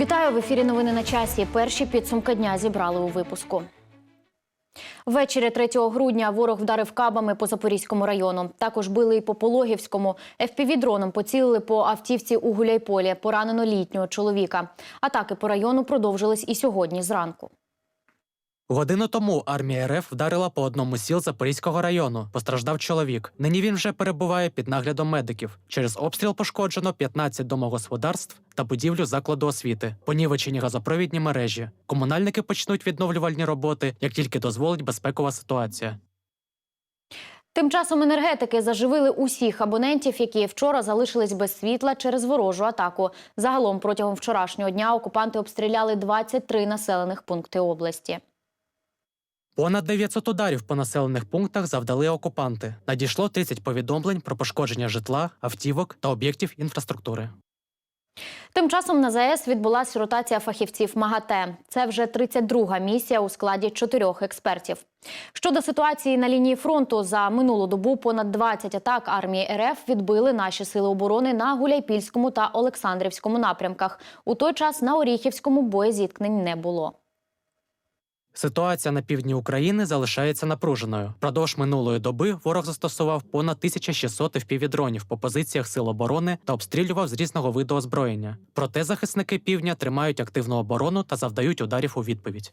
Вітаю в ефірі. Новини на часі. Перші підсумки дня зібрали у випуску. Ввечері 3 грудня ворог вдарив кабами по Запорізькому району. Також били і по Пологівському. ФПВ-дроном поцілили по автівці у Гуляйполі. Поранено літнього чоловіка. Атаки по району продовжились і сьогодні зранку. Годину тому армія РФ вдарила по одному з сіл Запорізького району. Постраждав чоловік. Нині він вже перебуває під наглядом медиків. Через обстріл пошкоджено 15 домогосподарств та будівлю закладу освіти, понівечені газопровідні мережі. Комунальники почнуть відновлювальні роботи, як тільки дозволить безпекова ситуація. Тим часом енергетики заживили усіх абонентів, які вчора залишились без світла через ворожу атаку. Загалом протягом вчорашнього дня окупанти обстріляли 23 населених пункти області. Понад 900 ударів по населених пунктах завдали окупанти. Надійшло 30 повідомлень про пошкодження житла, автівок та об'єктів інфраструктури. Тим часом на ЗАЕС відбулася ротація фахівців МАГАТЕ. Це вже 32-га місія у складі чотирьох експертів. Щодо ситуації на лінії фронту, за минулу добу понад 20 атак армії РФ відбили наші сили оборони на Гуляйпільському та Олександрівському напрямках. У той час на Оріхівському боєзіткнень не було. Ситуація на півдні України залишається напруженою. Продовж минулої доби ворог застосував понад 1600 впівдронів по позиціях сил оборони та обстрілював з різного виду озброєння. Проте захисники півдня тримають активну оборону та завдають ударів у відповідь.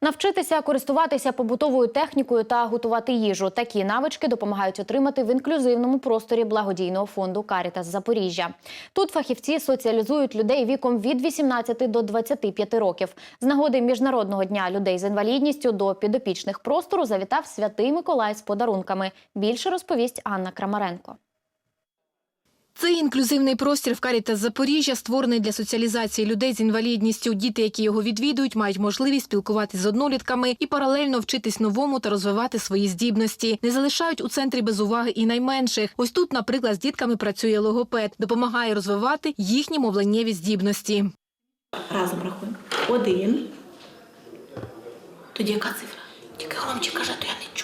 Навчитися користуватися побутовою технікою та готувати їжу. Такі навички допомагають отримати в інклюзивному просторі благодійного фонду Карітас Запоріжжя. Тут фахівці соціалізують людей віком від 18 до 25 років. З нагоди міжнародного дня людей з інвалідністю до підопічних простору завітав святий Миколай з подарунками. Більше розповість Анна Крамаренко. Цей інклюзивний простір в Карітас Запоріжжя створений для соціалізації людей з інвалідністю. Діти, які його відвідують, мають можливість спілкуватись з однолітками і паралельно вчитись новому та розвивати свої здібності. Не залишають у центрі без уваги і найменших. Ось тут, наприклад, з дітками працює логопед, допомагає розвивати їхні мовленнєві здібності. Разом рахуємо. Один. Тоді яка цифра? Тільки громче каже, то я не чую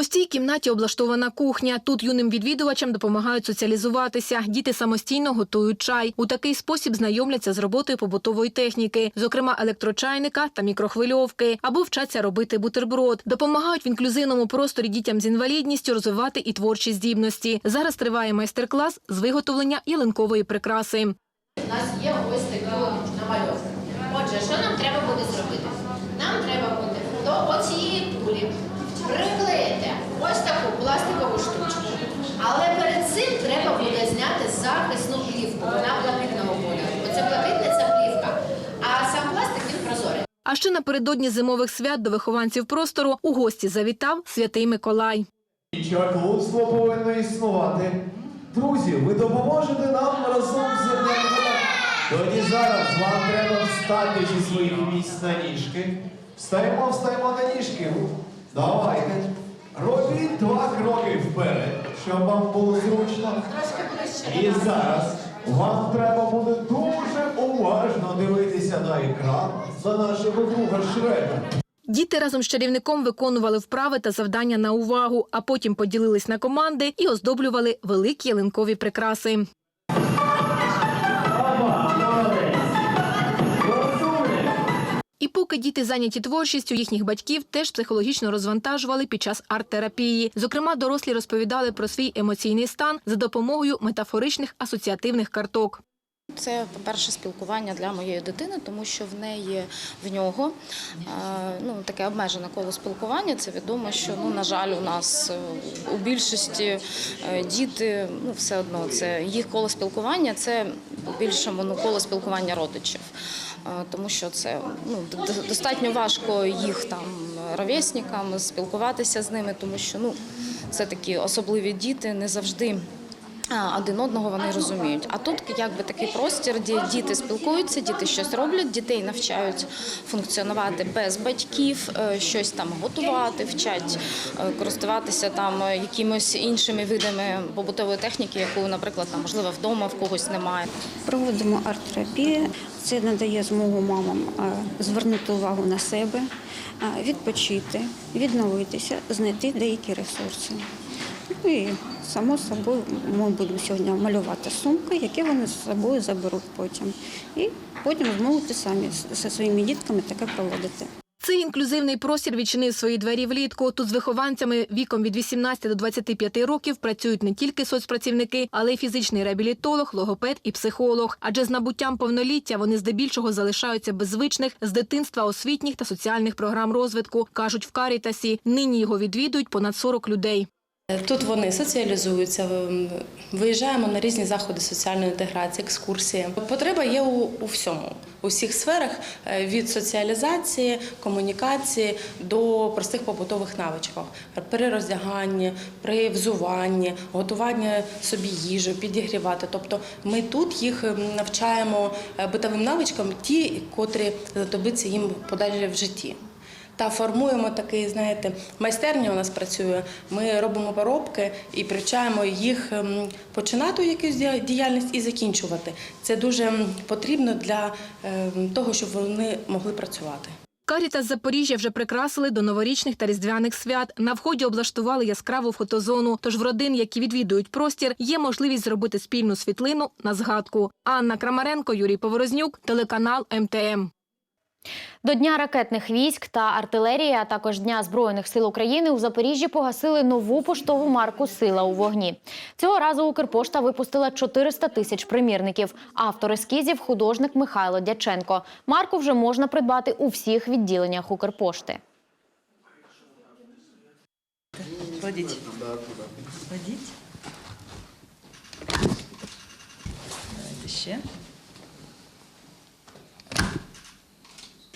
У цій кімнаті облаштована кухня. Тут юним відвідувачам допомагають соціалізуватися. Діти самостійно готують чай. У такий спосіб знайомляться з роботою побутової техніки, зокрема електрочайника та мікрохвильовки, або вчаться робити бутерброд. Допомагають в інклюзивному просторі дітям з інвалідністю розвивати і творчі здібності. Зараз триває майстер-клас з виготовлення ялинкової прикраси. У нас є ось такі от намальовки. Отже, що нам треба буде зробити? Нам треба буде до оцієї кулі приклеїти ось таку пластикову штучку. Але перед цим треба буде зняти захисну плівку. Вона блакитного кольору. Оце блакитна ця плівка, а сам пластик він прозорий. А ще напередодні зимових свят до вихованців простору у гості завітав святий Миколай. Чаклунство повинно існувати. Друзі, ви допоможете нам разом з земляками? Тоді зараз вам треба встати зі своїх місць на ніжки. Встаємо, встаємо на ніжки. Давайте. Робіть два кроки вперед, щоб вам було зручно. І зараз вам треба буде дуже уважно дивитися на екран за нашого друга Шрека. Діти разом з чарівником виконували вправи та завдання на увагу, а потім поділились на команди і оздоблювали великі ялинкові прикраси. І поки діти зайняті творчістю, їхніх батьків теж психологічно розвантажували під час арт-терапії. Зокрема, дорослі розповідали про свій емоційний стан за допомогою метафоричних асоціативних карток. Це, по-перше, спілкування для моєї дитини, тому що в неї в нього ну, таке обмежене коло спілкування. Це відомо, що ну, на жаль, у нас е, у більшості е, діти ну, все одно це їх коло спілкування, це у більшому ну, коло спілкування родичів. Е, Тому що це ну, достатньо важко їх там ровесникам спілкуватися з ними, тому що ну, це такі особливі діти, не завжди один одного вони розуміють. А тут якби такий простір, де діти спілкуються, діти щось роблять, дітей навчають функціонувати без батьків, е, щось там готувати, вчать е, користуватися там е, якимось іншими видами побутової техніки, яку, наприклад, там можливо вдома в когось немає. Проводимо арт-терапію. Це надає змогу мамам звернути увагу на себе, відпочити, відновитися, знайти деякі ресурси. Ну і само собою ми будемо сьогодні малювати сумки, які вони з собою заберуть потім. І потім зможете самі зі своїми дітками таке проводити. Цей інклюзивний простір відчинив свої двері влітку. Тут з вихованцями віком від 18 до 25 років працюють не тільки соцпрацівники, але й фізичний реабілітолог, логопед і психолог. Адже з набуттям повноліття вони здебільшого залишаються без звичних з дитинства освітніх та соціальних програм розвитку, кажуть в Карітасі. Нині його відвідують понад 40 людей. Тут вони соціалізуються, виїжджаємо на різні заходи соціальної інтеграції, екскурсії. Потреба є у, у всьому, у всіх сферах е, від соціалізації, комунікації до простих побутових навичок. При роздяганні, при взуванні, готуванні собі їжу, підігрівати. Тобто ми тут їх ем, навчаємо е, битовим навичкам, ті, котрі знадобиться їм подалі в житті та формуємо такий, знаєте, майстерня у нас працює. Ми робимо поробки і привчаємо їх ем, починати якусь діяльність і закінчувати. Це дуже потрібно для ем, того, щоб вони могли працювати. Карітас Запоріжжя вже прикрасили до новорічних та різдвяних свят. На вході облаштували яскраву фотозону. Тож в родин, які відвідують простір, є можливість зробити спільну світлину на згадку. Анна Крамаренко, Юрій Поворознюк, телеканал МТМ. До Дня ракетних військ та артилерії, а також Дня Збройних сил України у Запоріжжі погасили нову поштову марку Сила у вогні. Цього разу Укрпошта випустила 400 тисяч примірників. Автор ескізів – художник Михайло Дяченко. Марку вже можна придбати у всіх відділеннях Укрпошти. Кладіть. Кладіть. Ще.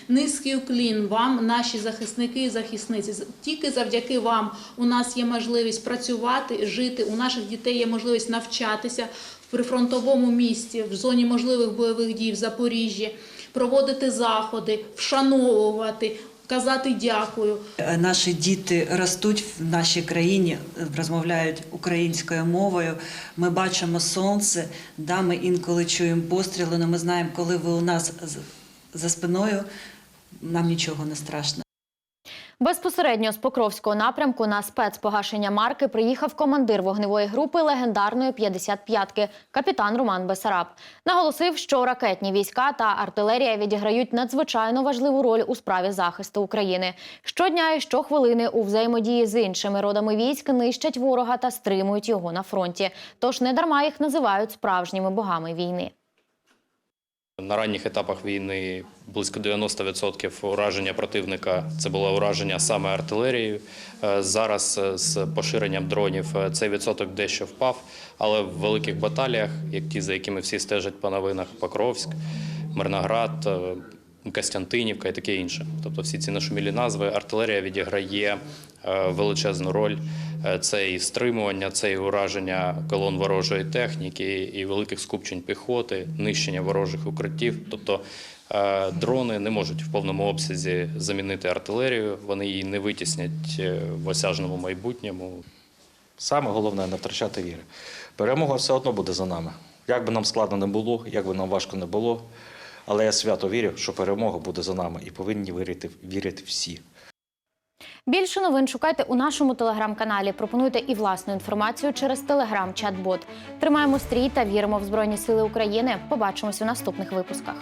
Низький уклін вам, наші захисники і захисниці. Тільки завдяки вам у нас є можливість працювати, жити. У наших дітей є можливість навчатися в прифронтовому місті, в зоні можливих бойових дій в Запоріжжі, проводити заходи, вшановувати, казати дякую. Е, Наші діти ростуть в нашій країні, е, розмовляють українською мовою. Ми бачимо сонце, да, ми інколи чуємо постріли, але ми знаємо, коли ви у нас за спиною, нам нічого не страшно. Безпосередньо з Покровського напрямку на спецпогашення марки приїхав командир вогневої групи легендарної 55-ки капітан Роман Бесараб. Наголосив, що ракетні війська та артилерія відіграють надзвичайно важливу роль у справі захисту України. Щодня і щохвилини у взаємодії з іншими родами військ нищать ворога та стримують його на фронті. Тож недарма їх називають справжніми богами війни. На ранніх етапах війни близько 90% ураження противника це було ураження саме артилерією. Е, Зараз е, з поширенням дронів е, цей відсоток дещо впав, але в великих баталіях, як ті, за якими всі стежать по новинах, Покровськ, Мирноград, Костянтинівка і таке інше. Тобто всі ці нашумілі назви, артилерія відіграє е, величезну роль. Е, Це і стримування, це і ураження колон ворожої техніки, і великих скупчень піхоти, нищення ворожих укриттів. Тобто е, дрони не можуть в повному обсязі замінити артилерію, вони її не витіснять в осяжному майбутньому. Саме головне не втрачати віри. Перемога все одно буде за нами. Як би нам складно не було, як би нам важко не було. Але я свято вірю, що перемога буде за нами і повинні вірити, вірити всі. Більше новин шукайте у нашому телеграм-каналі. Пропонуйте і власну інформацію через телеграм-чат-бот. Тримаємо стрій та віримо в Збройні Сили України. Побачимось у наступних випусках.